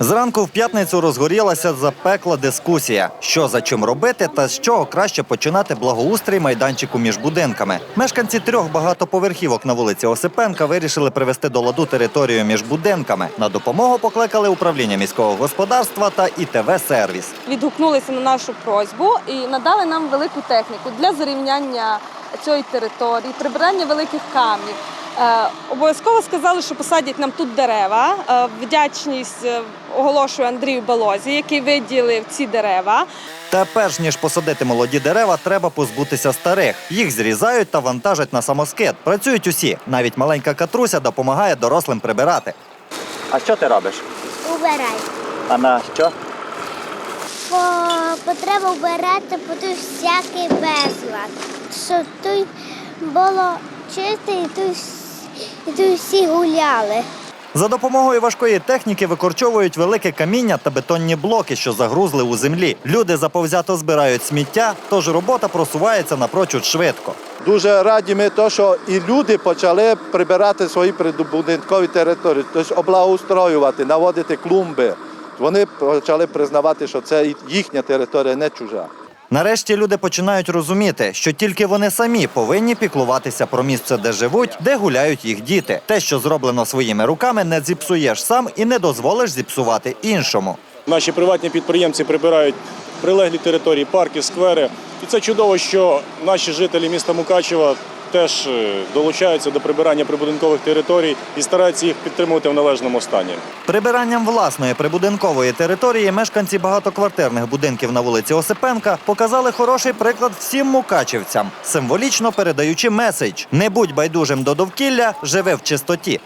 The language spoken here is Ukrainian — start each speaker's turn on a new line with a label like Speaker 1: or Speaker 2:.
Speaker 1: Зранку в п'ятницю розгорілася запекла дискусія, що за чим робити та з чого краще починати благоустрій майданчику між будинками. Мешканці трьох багатоповерхівок на вулиці Осипенка вирішили привести до ладу територію між будинками. На допомогу покликали управління міського господарства та ІТВ сервіс.
Speaker 2: відгукнулися на нашу просьбу і надали нам велику техніку для зарівняння цієї території, прибирання великих камнів. Е, обов'язково сказали, що посадять нам тут дерева. Е, вдячність е, оголошую Андрію Балозі, який виділив ці дерева.
Speaker 1: Та перш ніж посадити молоді дерева, треба позбутися старих. Їх зрізають та вантажать на самоскид. Працюють усі. Навіть маленька катруся допомагає дорослим прибирати. А що ти робиш?
Speaker 3: Убирай.
Speaker 1: А на що?
Speaker 3: Бо потреба вбирати по той всякий безлад. Щоб тут було чисто і тут, і тут всі гуляли.
Speaker 1: За допомогою важкої техніки викорчовують велике каміння та бетонні блоки, що загрузли у землі. Люди заповзято збирають сміття, тож робота просувається напрочуд швидко.
Speaker 4: Дуже раді ми, то, що і люди почали прибирати свої прибудинкові території, тобто облагоустроювати, наводити клумби. Вони почали признавати, що це їхня територія, не чужа.
Speaker 1: Нарешті люди починають розуміти, що тільки вони самі повинні піклуватися про місце, де живуть, де гуляють їх діти. Те, що зроблено своїми руками, не зіпсуєш сам і не дозволиш зіпсувати іншому.
Speaker 5: Наші приватні підприємці прибирають прилеглі території, парки, сквери. І це чудово, що наші жителі міста Мукачева теж е, долучаються до прибирання прибудинкових територій і стараються їх підтримувати в належному стані.
Speaker 1: Прибиранням власної прибудинкової території мешканці багатоквартирних будинків на вулиці Осипенка показали хороший приклад всім мукачівцям, символічно передаючи меседж «Не будь байдужим до довкілля, живи в чистоті.